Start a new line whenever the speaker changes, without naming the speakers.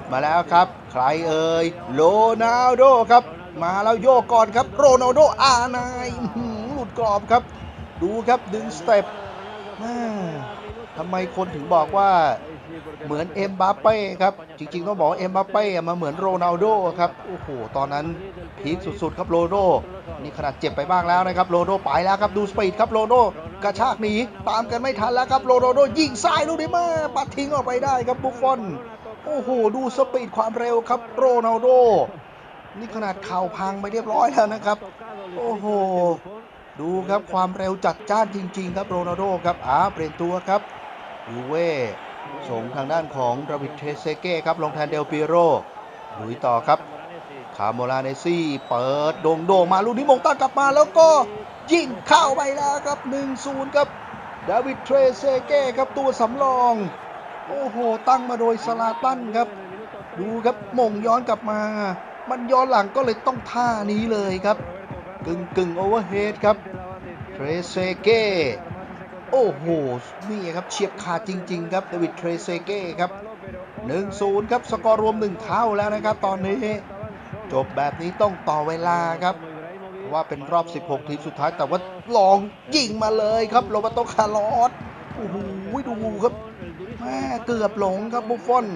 ดมาแล้วครับ ใครเอ่ยโรนัลโดครับ มาแล้วโยกก่อนครับโรนัลโดอานายหลุดกรอบครับ ดูครับดึงสเต็ปทำไมคนถึงบอกว่าเหมือนเอ็มบัปเป้ครับ จริงๆต้องบอกเอ็มบัปเป้มาเหมือนโรนัลโดครับ โอ้โห ตอนนั้นพีคสุดๆ ครับโรนัลโดนี่ขนาดเจ็บไปบ้างแล้วนะครับโรนัลโดไปแล้วครับดูสปีดครับโรนัลโดกระชากหนีตามกันไม่ทันแล้วครับโรนัลโดยิงซ้ายลูกนี้มาปัดทิ้งออกไปได้ครับบุฟฟอน โอ้โห ดูสปีดความเร็วครับโรนัลโด นี่ขนาดเข่าพังไปเรียบร้อยแล้วนะครับ โอ้โห ดูครับความเร็วจัดจ้านจริง ๆ ครับโรนัลโดครับอ่าเปลี่ยนตัวครับยูเว่ส่งทางด้านของราวิดเทเซเก้ครับลงแทนเดลปิโรลุยต่อครับ คาโมลาเนซี่ เปิดโด่งโด่งมาลูกนี้มงตั้งกลับมาแล้วก็ยิงเข้าไปแล้วครับ 1-0 ครับดาวิดเทรเซเก้ครับตัวสำรอง โอ้โห ตั้งมาโดยสลาตันครับ ดูครับมงย้อนกลับมา มันย้อนหลังก็เลยต้องท่านี้เลยครับ กึ่งกึ่งโอเวอร์เฮดครับเทรเซเก้โอ้โห นี่ครับเฉียบขาดจริง ๆ ครับเดวิดเทรเซเก้ครับ1-0ครับ สกอร์รวม1เท่าแล้วนะครับ ตอนนี้ จบแบบนี้ต้องต่อเวลาครับ ว่าเป็นรอบ 16 ทีมสุดท้ายแต่ว่าลองยิงมาเลยครับโรบัโตคาร์ลอส โอ้โหดูครับแม่เกือบหลงครับบุฟฟอน